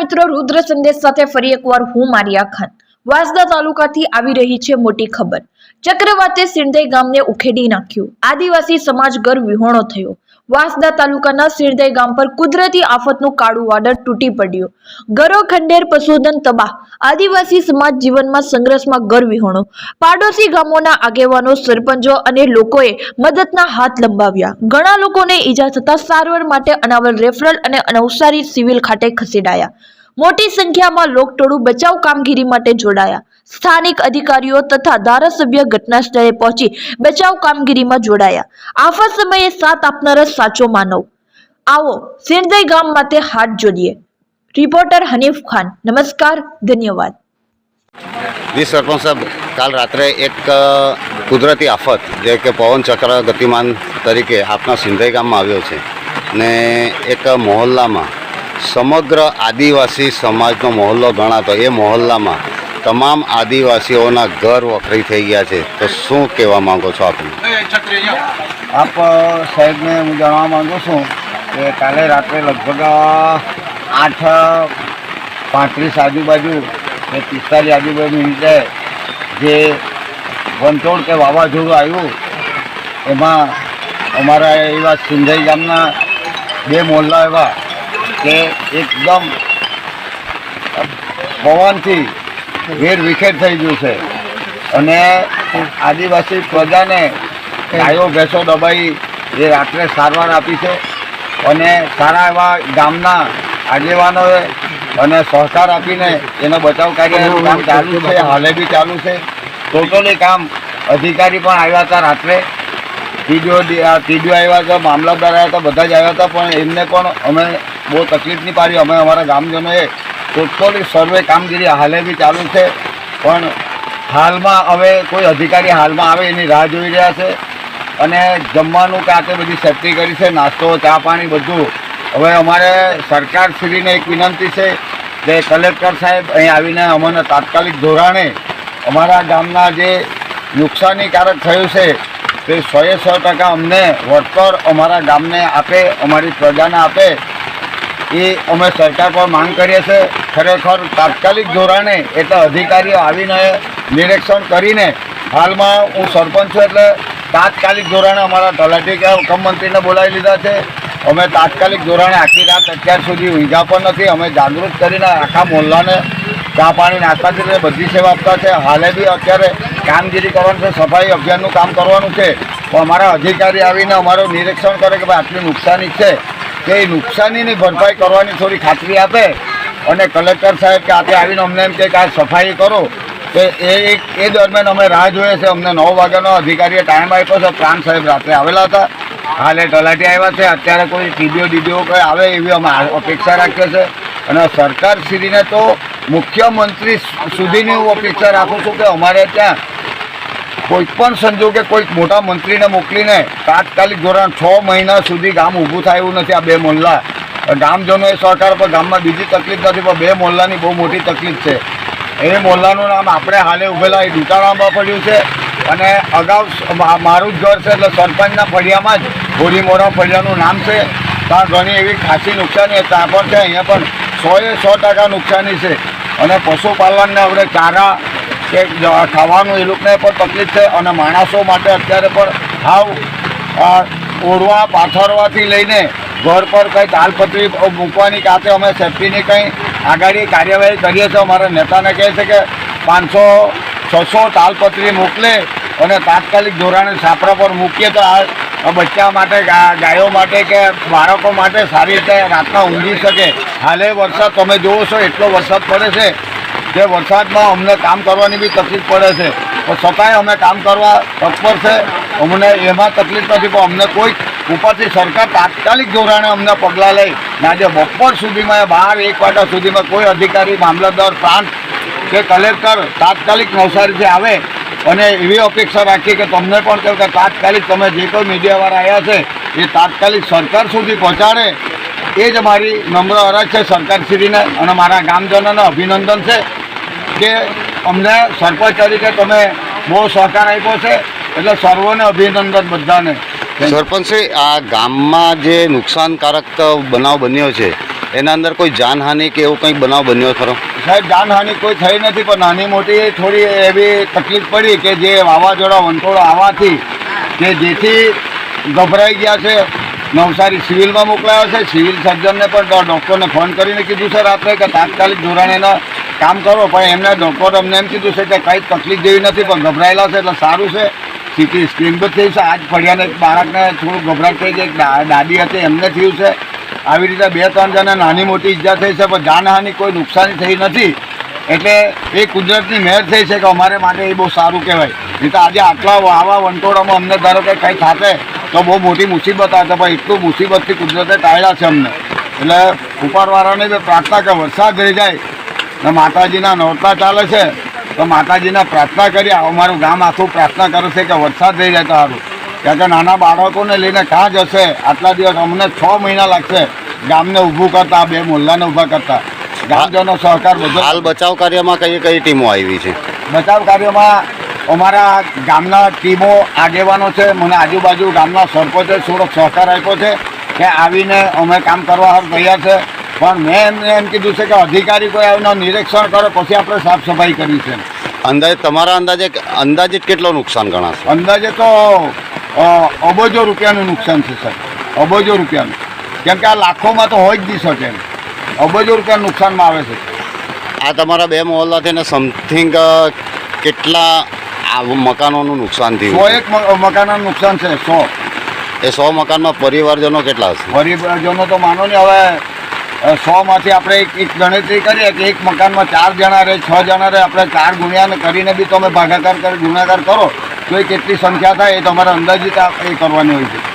મિત્રો, રુદ્ર સંદેશ સાથે ફરી એકવાર હું મારિયા ખાન વાસદા તાલુકાથી આવી રહી છે મોટી ખબર. ચક્રવાતે સિંધઈ ગામને ઉખેડી નાખ્યું. આદિવાસી સમાજ ઘર વિહોણો થયો. વાંસદા તાલુકાના સિરદઈ ગામ પર કુદરતી આફતનું કાળું વાડર તૂટી પડ્યું. ગરો ખંડેર પશુધન તબાહ. આદિવાસી સમાજ જીવનમાં સંઘર્ષમાં ગરવિહોણો પાડોશી ગામોના આગેવાનો, સરપંચો અને લોકોએ મદદના હાથ લંબાવ્યા. ઘણા લોકોને ઈજા થતા સારવાર માટે અનાવલ રેફરલ અને નવસારી સિવિલ ખાતે ખસેડાયા. મોટી સંખ્યામાં લોકટોળું બચાવ કામગીરી માટે જોડાયા. સ્થાનિક અધિકારીઓ તથા ધારાસભ્ય ઘટના સ્થળે પહોંચી બચાવ કામગીરીમાં જોડાયા. આફત સમયે સાથ આપનાર સાચો માનવ. આવો સિરદઈ ગામ માટે હાથ જોડીએ. રિપોર્ટર હનીફ ખાન, નમસ્કાર, ધન્યવાદ. જી સરપંચ સાહેબ, કાલ રાત્રે એક કુદરતી આફત, જે કે પવન ચક્ર ગતિમાન તરીકે આપણા સિંધાઈ ગામમાં આવ્યો છે. ને એક મહોલ્લામાં સમગ્ર આદિવાસી સમાજનો મહોલ્લો ગણાતો એ મહોલ્લામાં તમામ આદિવાસીઓના ઘર વખરી થઈ ગયા છે. તો શું કહેવા માંગો છો આપણે આપ સાહેબને હું જાણવા માગું છું કે કાલે રાત્રે લગભગ આઠ પાંત્રીસ આજુબાજુ કે પિસ્તાલીસ આજુબાજુ મિનિટે જે વંટોળ કે વાવાઝોડું આવ્યું એમાં અમારા એવા સિંધાઈ ગામના બે મોહલ્લા એવા કે એકદમ પવનથી વેર વિખેર થઈ ગયું છે. અને આદિવાસી પ્રજાને ગાયો, ભેંસો, દબાઈ એ રાત્રે સારવાર આપી છે. અને સારા એવા ગામના આગેવાનોએ અને સહકાર આપીને એનો બચાવ કાર્ય કામ ચાલુ છે, હાલે બી ચાલુ છે. ટોટલી કામ અધિકારી પણ આવ્યા હતા રાત્રે. ટીડીઓ ટીડીઓ આવ્યા હતા, મામલતદાર આવ્યા હતા, બધા જ આવ્યા હતા, પણ એમને પણ અમે બહુ તકલીફ નહીં પાડી. અમે અમારા ગામજનોએ ટોટલી સર્વે કામગીરી હાલે બી ચાલુ છે, પણ હાલમાં હવે કોઈ અધિકારી હાલમાં આવે એની રાહ જોઈ રહ્યા છે. અને જમવાનું કે આ તે બધી સેફટી કરી છે, નાસ્તો, ચા પાણી બધું. હવે અમારે સરકાર શ્રીને એક વિનંતી છે કે કલેક્ટર સાહેબ અહીં આવીને અમને તાત્કાલિક ધોરણે અમારા ગામના જે નુકસાનીકારક થયું છે, તે સોએ સો ટકા અમને વળતર અમારા ગામને આપે, અમારી પ્રજાને આપે એ અમે સરકાર પર માંગ કરીએ છીએ. ખરેખર તાત્કાલિક ધોરણે એટલે અધિકારીઓ આવીને નિરીક્ષણ કરીને હાલમાં હું સરપંચ છું એટલે તાત્કાલિક ધોરણે અમારા તલાટી કે મંત્રીને બોલાવી લીધા છે. અમે તાત્કાલિક ધોરણે આખી રાત અત્યાર સુધી ઊંઘા પણ નથી. અમે જાગૃત કરીને આખા મોહલ્લાને ચા પાણી નાસ્તા કરીને બધી સેવા આપતા છે. હાલે બી અત્યારે કામગીરી કરવાનું છે. સફાઈ અભિયાનનું કામ કરવાનું છે. તો અમારા અધિકારી આવીને અમારું નિરીક્ષણ કરે કે ભાઈ આટલી નુકસાની છે. કે નુકસાનીની ભરપાઈ કરવાની થોડી ખાતરી આપે અને કલેક્ટર સાહેબ કે આપણે આવીને અમને એમ કે આ સફાઈ કરો, તો એ એ દરમિયાન અમે રાહ જોઈએ છે. અમને નવ વાગ્યાનો અધિકારીએ ટાઈમ આપ્યો છે. પ્રાંત સાહેબ રાત્રે આવેલા હતા. હાલે તલાટી આવ્યા છે. અત્યારે કોઈ ટીડીઓ ડીડીઓ કોઈ આવે એવી અમે અપેક્ષા રાખીએ છીએ. અને સરકારશ્રીને તો મુખ્યમંત્રી સુધીની હું અપેક્ષા રાખું છું કે અમારે ત્યાં કોઈ પણ સંજોગે કોઈક મોટા મંત્રીને મોકલીને તાત્કાલિક ધોરણ છ મહિના સુધી ગામ ઊભું થાય એવું નથી આ બે મોહલ્લા ગામજનોએ સહકાર પર ગામમાં બીજી તકલીફ નથી, પણ બે મોહલ્લાની બહુ મોટી તકલીફ છે. એ મોહલ્લાનું નામ આપણે હાલે ઉભેલા એ દુકાળામાં પડ્યું છે અને અગાઉ મારું જ ઘર છે એટલે સરપંચના ફળિયામાં જ હોરીમોરા ફળિયાનું નામ છે. ત્યાં ઘણી એવી ખાસી નુકસાની ત્યાં પણ છે, અહીંયા પણ સોએ સો ટકા નુકસાની છે. અને પશુપાલનને આપણે ચારા કે ખાવાનું એ લોકોને પણ તકલીફ છે અને માણસો માટે અત્યારે પણ હાવ આ, ઓળવા પાથરવાથી લઈને ઘર પર કંઈ તાલપત્રી મૂકવાની કાતે અમે સેફટીની કંઈ આગાડી કાર્યવાહી કરીએ છીએ. અમારા નેતાને કહે છે કે પાંચસો છસો તાલપત્રી મોકલે અને તાત્કાલિક ધોરણે છાપરા પર મૂકીએ તો આ બચ્ચા માટે ગાયો માટે કે બાળકો માટે સારી રીતે રાતના ઊંઘી શકે. હાલે વરસાદ તમે જોવો છો એટલો વરસાદ પડે છે જે વરસાદમાં અમને કામ કરવાની બી તકલીફ પડે છે. પણ છતાંય અમે કામ કરવા તત્પર છે. અમને એમાં તકલીફ નથી, પણ અમને કોઈ ઉપરથી સરકાર તાત્કાલિક ધોરણે અમને પગલાં લઈ આજે બપોર સુધીમાં, બાર એક વાગ્યા સુધીમાં કોઈ અધિકારી, મામલતદાર પ્રાંત કે કલેક્ટર તાત્કાલિક નવસારીથી આવે અને એવી અપેક્ષા રાખીએ કે તમને પણ કહ્યું કે તાત્કાલિક તમે જે કોઈ મીડિયાવાળા આવ્યા છે, એ તાત્કાલિક સરકાર સુધી પહોંચાડે. એ જ મારી નમ્ર અરજ છે સરકારશ્રીને અને મારા ગામજનોને અભિનંદન છે. કે અમને સરપંચ તરીકે તમે બહુ સહકાર આપ્યો છે એટલે સર્વોને અભિનંદન બધાને. સરપંચશ્રી આ ગામમાં જે નુકસાનકારક બનાવ બન્યો છે એના અંદર કોઈ જાનહાનિ કે એવું કંઈક બનાવ બન્યો ખરો? સાહેબ જાનહાનિ કોઈ થઈ નથી પણ નાની મોટી થોડી એવી તકલીફ પડી કે જે વાવાઝોડા વંટોળો આવવાથી કે જેથી ગભરાઈ ગયા છે. નવસારી સિવિલમાં મોકલાયો છે. સિવિલ સર્જનને પણ ડૉક્ટરને ફોન કરીને કીધું છે રાત્રે કે તાત્કાલિક ધોરણે એના કામ કરો, પણ એમને ડૉક્ટર અમને એમ કીધું છે કે કંઈ તકલીફ જેવી નથી, પણ ગભરાયેલા છે એટલે સારું છે. સીટી સ્ક્રીન પર થઈ છે. આજ ફળિયાને બાળકને થોડું ગભરાટ થઈ ગઈ દાદી હતી, એમને થયું છે. આવી રીતે બે ત્રણ જણા નાની મોટી ઈજા થઈ છે, પણ જાનહાની કોઈ નુકસાની થઈ નથી. એટલે એ કુદરતની મહેર થઈ છે કે અમારે માટે એ બહુ સારું કહેવાય. નહીં તો આજે આટલા આવા વંટોળામાં અમને ધારો કે કંઈ થાતે તો બહુ મોટી મુસીબત આવશે પણ એટલું મુસીબતથી કુદરતે ટાળ્યા છે અમને. એટલે ઉપરવાળાને પ્રાર્થના કે વરસાદ રહી જાય. ને માતાજીના નોરતા ચાલે છે તો માતાજીને પ્રાર્થના કરી અમારું ગામ આખું પ્રાર્થના કરે છે કે વરસાદ થઈ જાય સારું. કારણ કે નાના બાળકોને લઈને ક્યાં જશે? આટલા દિવસ અમને છ મહિના લાગશે ગામને ઊભું કરતા બે મોલ્લાને ઊભા કરતા. ગામજનો સહકાર બધો હાલ બચાવ કાર્યમાં કઈ કઈ ટીમો આવી છે? બચાવ કાર્યમાં અમારા ગામના ટીમો આગેવાનો છે મને આજુબાજુ ગામના સરપંચે થોડો સહકાર આપ્યો છે કે આવીને અમે કામ કરવા તૈયાર છે. પણ મેં એમ કીધું છે કે અધિકારી કોઈ આવીને નિરીક્ષણ કરે પછી આપણે સાફ સફાઈ કરી છે. અંદાજે તમારા અંદાજે અંદાજે કેટલો નુકસાન ગણાશે? અંદાજે તો અબજો રૂપિયાનું નુકસાન છે સર અબજો રૂપિયાનું. કેમ કે આ લાખોમાં તો હોય જ નહીં શકે એમ. અબજો રૂપિયાનું નુકસાનમાં આવે છે. આ તમારા બે મોહલ્લા થઈને સમથિંગ કેટલા આ મકાનોનું નુકસાન સો એક મકાનોનું નુકસાન છે સો. એ સો મકાનમાં પરિવારજનો કેટલા હશે? પરિવારજનો તો માનો ને હવે સોમાંથી આપણે એક એક ગણતરી કરીએ કે એક મકાનમાં ચાર જણા રહે, છ જણા રહે, આપણે ચાર ગુણ્યાને કરીને બી તમે ભાગાકાર કરી, ગુણાકાર કરો, તો એ કેટલી સંખ્યા થાય એ તમારે અંદાજિત એ કરવાની હોય છે.